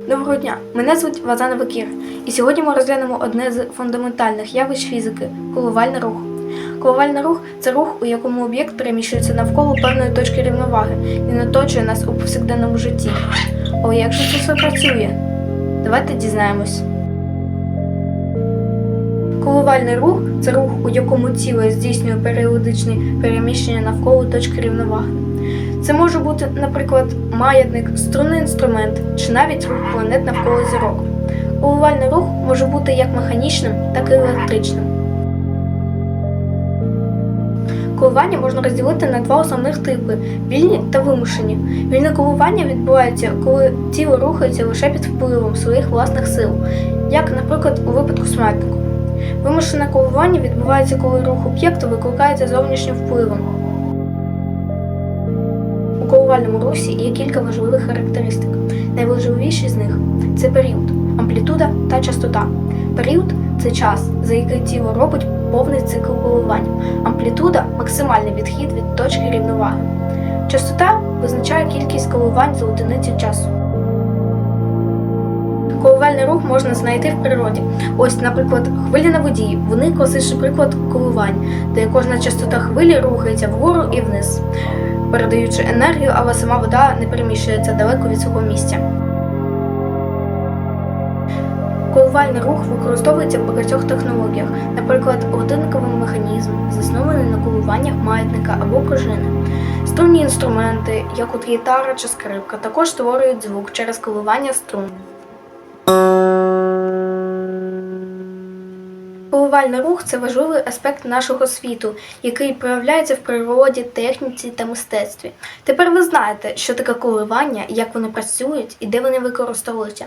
Доброго дня! Мене звуть Вазана Вакір, і сьогодні ми розглянемо одне з фундаментальних явищ фізики коливальний рух. Коливальний рух це рух, у якому об'єкт переміщується навколо певної точки рівноваги і наточує нас у повсякденному житті. Але як же це все працює? Давайте дізнаємось. Коливальний рух це рух, у якому тіло здійснює періодичні переміщення навколо точки рівноваги. Це може бути, наприклад, маятник, струнний інструмент чи навіть рух планет навколо зірок. Коливальний рух може бути як механічним, так і електричним. Коливання можна розділити на два основних типи вільні та вимушені. Вільне коливання відбувається, коли тіло рухається лише під впливом своїх власних сил, як, наприклад, у випадку з маятником. Вимушене коливання відбувається, коли рух об'єкту викликається зовнішнім впливом. У коливальному русі є кілька важливих характеристик. Найважливіші з них це період, амплітуда та частота. Період це час, за який тіло робить повний цикл коливання. Амплітуда максимальний відхід від точки рівноваги. Частота визначає кількість коливань за одиницю часу. Коливальний рух можна знайти в природі. Ось, наприклад, хвилі на воді. Вони класичний приклад коливань, де кожна частота хвилі рухається вгору і вниз, передаючи енергію, але сама вода не переміщується далеко від свого місця. Коливальний рух використовується в багатьох технологіях, наприклад, годинниковий механізм, заснований на коливаннях маятника або пружини. Струнні інструменти, як от гітара чи скрипка, також створюють звук через коливання струн. Коливальний рух це важливий аспект нашого світу, який проявляється в природі, техніці та мистецтві. Тепер ви знаєте, що таке коливання, як вони працюють і де вони використовуються.